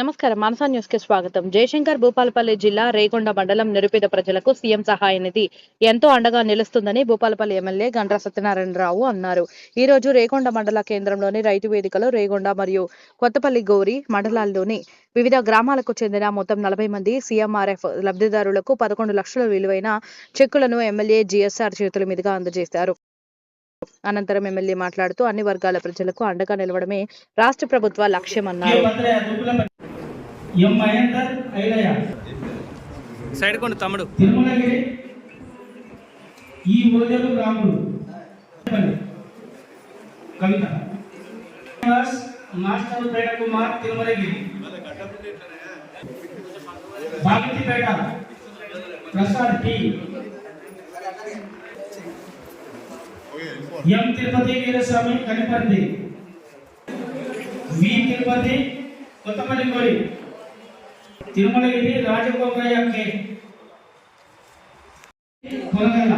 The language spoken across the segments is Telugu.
నమస్కారం. మానసా న్యూస్కి స్వాగతం. జయశంకర్ భూపాలపల్లి జిల్లా రేగొండ మండలం నిరుపేద ప్రజలకు సీఎం సహాయ నిధి ఎంతో అండగా నిలుస్తుందని భూపాలపల్లి ఎమ్మెల్యే గండ్ర సత్యనారాయణరావు అన్నారు. ఈ రోజు రేగొండ మండల కేంద్రంలోని రైతు వేదికలో రేగొండ మరియు కొత్తపల్లి గౌరి మండలాల్లోని వివిధ గ్రామాలకు చెందిన మొత్తం నలభై మంది సీఎంఆర్ఎఫ్ లబ్ధిదారులకు పదకొండు లక్షల విలువైన చెక్కులను ఎమ్మెల్యే జిఎస్ఆర్ చేతుల మీదుగా అందజేశారు. అనంతరం ఎమ్మెల్యే మాట్లాడుతూ అన్ని వర్గాల ప్రజలకు అండగా నిలవడమే రాష్ట్ర ప్రభుత్వ లక్ష్యమన్నారు. ఎం మహేందర్ ఐలయ్య సైడ్ కొండు తమ్ముడు. తిరుమలగిరి ఈ ఓజలు రాముడు. కవిత. మాస్టర్ పేట Kumar Thirumalagiri. Bhagathipet Prasad T. M Tirupati Veeraswamy Kaniparthi. V Tirupati Kothapalli Kori Thirumalagiri రాజగోపాయ K. పురగల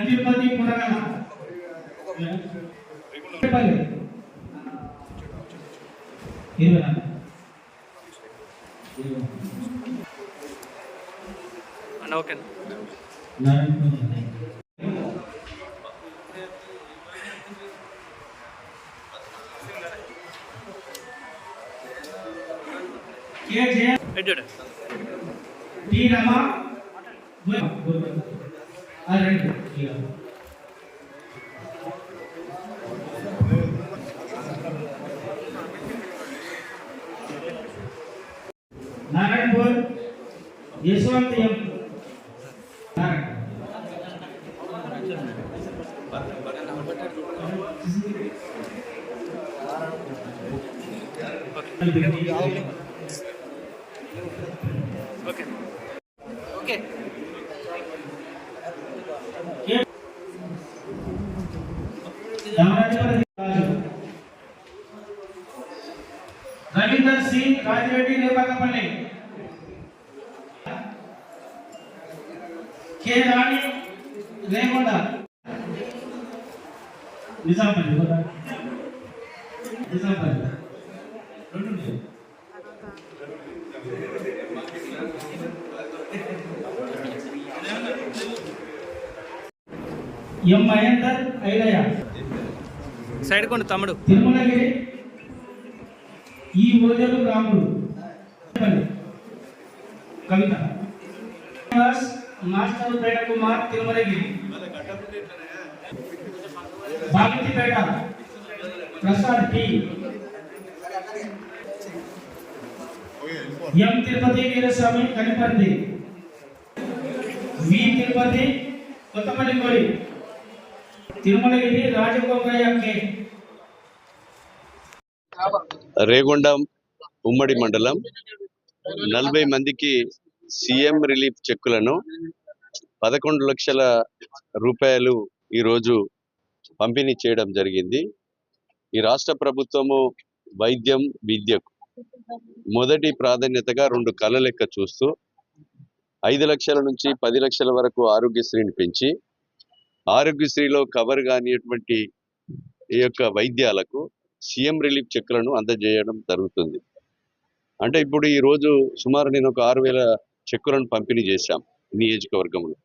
తిరుపతి ఓకే నారాయణపురం. కే జయ ఎడ్డు టి రమ ఆ రెండు ఇక. Narayanpur Yashwanth M Narayana okay okay రామరాజపతి Raju Ravinder Singh Rajireddy Repakapalli K Rani Regonda Nizampalli కూడా. నిజాంపల్లి రెండు ఉన్నాయి. ఎం మహేందర్ ఐలయ్య. సైడ్ కొండు తమ్ముడు. తిరుమలగిరి ఈ ఓజలు రాముడు. కవిత. మాస్టర్ పేట కుమార్ తిరుమలగిరి. భాగతిపేట ప్రసాద్ టి ఎం తిరుపతి వీరస్వామి కనిపంది వి తిరుపతి కొత్తపల్లి కోరి తిరుమలగిరి రాజగోపాయ కే. రేగొండ ఉమ్మడి మండలం. నలభై మందికి సీఎం రిలీఫ్ చెక్కులను పదకొండు లక్షల రూపాయలు ఈరోజు పంపిణీ చేయడం జరిగింది. ఈ రాష్ట్ర ప్రభుత్వము వైద్యం విద్యకు మొదటి ప్రాధాన్యతగా రెండు కళ లెక్క చూస్తూ ఐదు లక్షల నుంచి పది లక్షల వరకు ఆరోగ్యశ్రీని పెంచి ఆరోగ్యశ్రీలో కవర్ కానిటువంటి ఈ యొక్క వైద్యాలకు సీఎం రిలీఫ్ చెక్కులను అందజేయడం జరుగుతుంది. అంటే ఇప్పుడు ఈ రోజు సుమారు నేను ఒక ఆరు వేల చెక్కులను పంపిణీ చేశాం నియోజకవర్గంలో.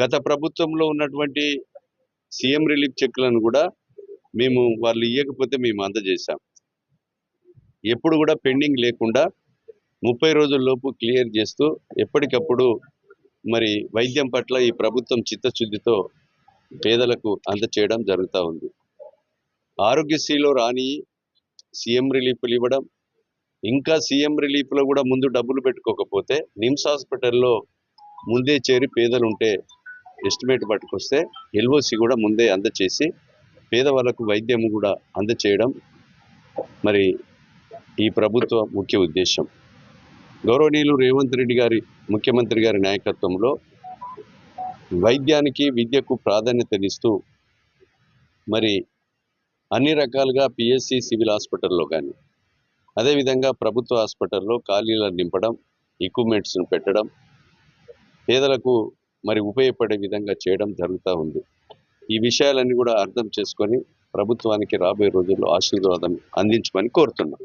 గత ప్రభుత్వంలో ఉన్నటువంటి సీఎం రిలీఫ్ చెక్కులను కూడా మేము వాళ్ళు ఇవ్వకపోతే మేము అందజేశాం. ఎప్పుడు కూడా పెండింగ్ లేకుండా ముప్పై రోజుల్లోపు క్లియర్ చేస్తూ ఎప్పటికప్పుడు మరి వైద్యం పట్ల ఈ ప్రభుత్వం చిత్తశుద్ధితో పేదలకు అందచేయడం జరుగుతూ ఉంది. ఆరోగ్యశ్రీలో రాని సీఎం రిలీఫ్లు ఇవ్వడం ఇంకా సీఎం రిలీఫ్లో కూడా ముందు డబ్బులు పెట్టుకోకపోతే నిమ్స్ హాస్పిటల్లో ముందే చేరి పేదలు ఉంటే ఎస్టిమేట్ పట్టుకొస్తే ఎల్ఓసి కూడా ముందే అందచేసి పేదవాళ్ళకు వైద్యం కూడా అందచేయడం మరి ఈ ప్రభుత్వ ముఖ్య ఉద్దేశం. గౌరవనీయులు రేవంత్ రెడ్డి గారి ముఖ్యమంత్రి గారి నాయకత్వంలో వైద్యానికి విద్యకు ప్రాధాన్యతనిస్తూ మరి అన్ని రకాలుగా పిఎస్సి సివిల్ హాస్పిటల్లో కానీ అదేవిధంగా ప్రభుత్వ హాస్పిటల్లో ఖాళీలను నింపడం ఎక్విప్మెంట్స్ను పెట్టడం పేదలకు మరి ఉపయోగపడే విధంగా చేయడం జరుగుతూ ఉంది. ఈ విషయాలన్నీ కూడా అర్థం చేసుకొని ప్రభుత్వానికి రాబోయే రోజుల్లో ఆశీర్వాదం అందించమని కోరుతున్నాం.